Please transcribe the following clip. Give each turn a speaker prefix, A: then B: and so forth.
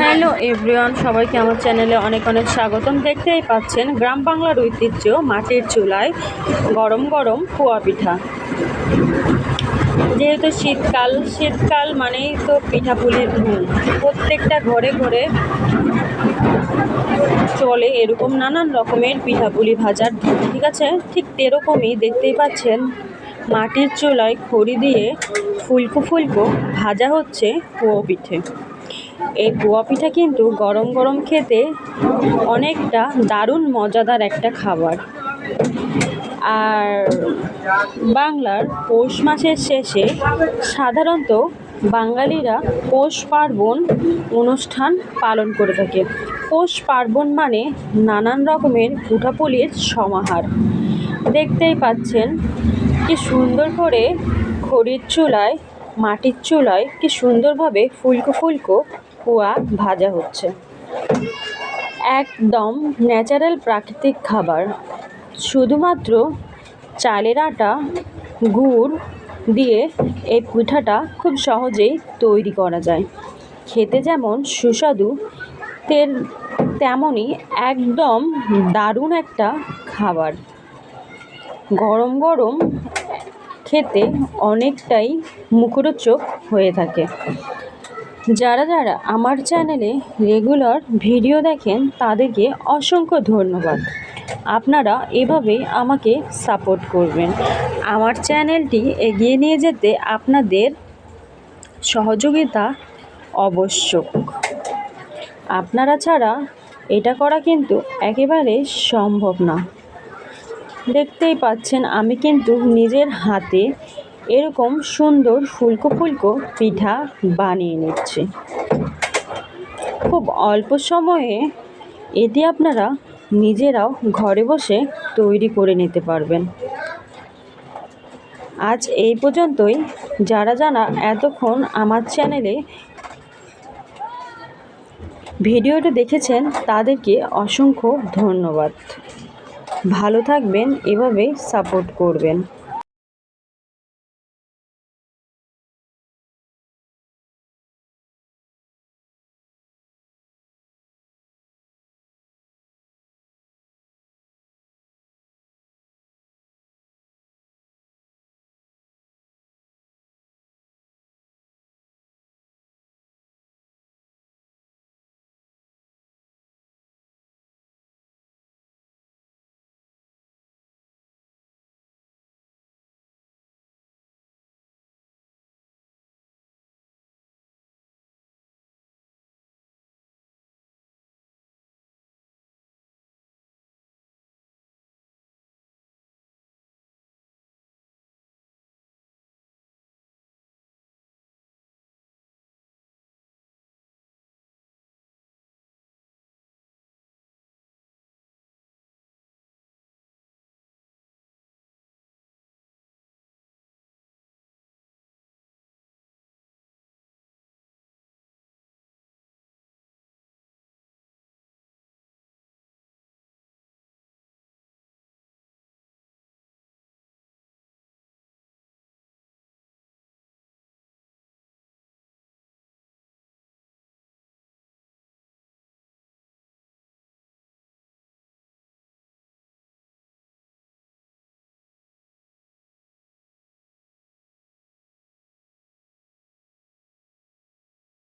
A: Hello everyone, সবাইকে আমার চ্যানেলে অনেক অনেক স্বাগতম। দেখতেই পাচ্ছেন, গ্রাম বাংলার ঐতিহ্য, মাটির চুলায় গরম গরম পোয়া পিঠা। যেহেতু শীতকাল শীতকাল মানেই তো পিঠাপুলির ধুম প্রত্যেকটা ঘরে ঘরে চলে এরকম নানান রকমের পিঠাপুলি ভাজার ধুম ঠিক আছে? ঠিক এরকমই দেখতেই পাচ্ছেন। মাটির চুলায় খড়ি দিয়ে ফুলকো ফুলকো ভাজা হচ্ছে পোয়া পিঠে। এই পোয়া পিঠা কিন্তু গরম গরম খেতে অনেকটা দারুণ, মজাদার একটা খাবার। আর বাংলার পৌষ মাসের শেষে সাধারণত বাঙালিরা পৌষ পার্বণ অনুষ্ঠান পালন করে থাকে। পৌষ পার্বণ মানে নানান রকমের পিঠাপুলির সমাহার। দেখতেই পাচ্ছেন কি সুন্দর করে খড়ির চুলায়, মাটির চুলায় কি সুন্দরভাবে ফুলকো ফুলকো পোয়া ভাজা হচ্ছে। একদম ন্যাচারাল প্রাকৃতিক খাবার। শুধুমাত্র চালের আটা, গুড় দিয়ে এই পিঠাটা খুব সহজেই তৈরি করা যায়। খেতে যেমন সুস্বাদু, তেল তেমনই একদম দারুণ একটা খাবার। গরম গরম খেতে অনেকটাই মুখরোচক হয়ে থাকে। যারা যারা আমার চ্যানেলে রেগুলার ভিডিও দেখেন, তাদেরকে অসংখ্য ধন্যবাদ। আপনারা এভাবেই আমাকে সাপোর্ট করবেন। আমার চ্যানেলটি এগিয়ে নিয়ে যেতে আপনাদের সহযোগিতা আবশ্যক। আপনারা ছাড়া এটা করা কিন্তু একেবারে সম্ভব না। দেখতেই পাচ্ছেন, আমি কিন্তু নিজের হাতে এরকম সুন্দর ফুলকো ফুলকো পিঠা বানিয়ে নিচ্ছি। খুব অল্প সময়ে এটি আপনারা নিজেরাও ঘরে বসে তৈরি করে নিতে পারবেন। আজ এই পর্যন্তই। যারা জানা এতক্ষণ আমার চ্যানেলে ভিডিওটা দেখেছেন, তাদেরকে অসংখ্য ধন্যবাদ। ভালো থাকবেন এভাবে সাপোর্ট করবেন।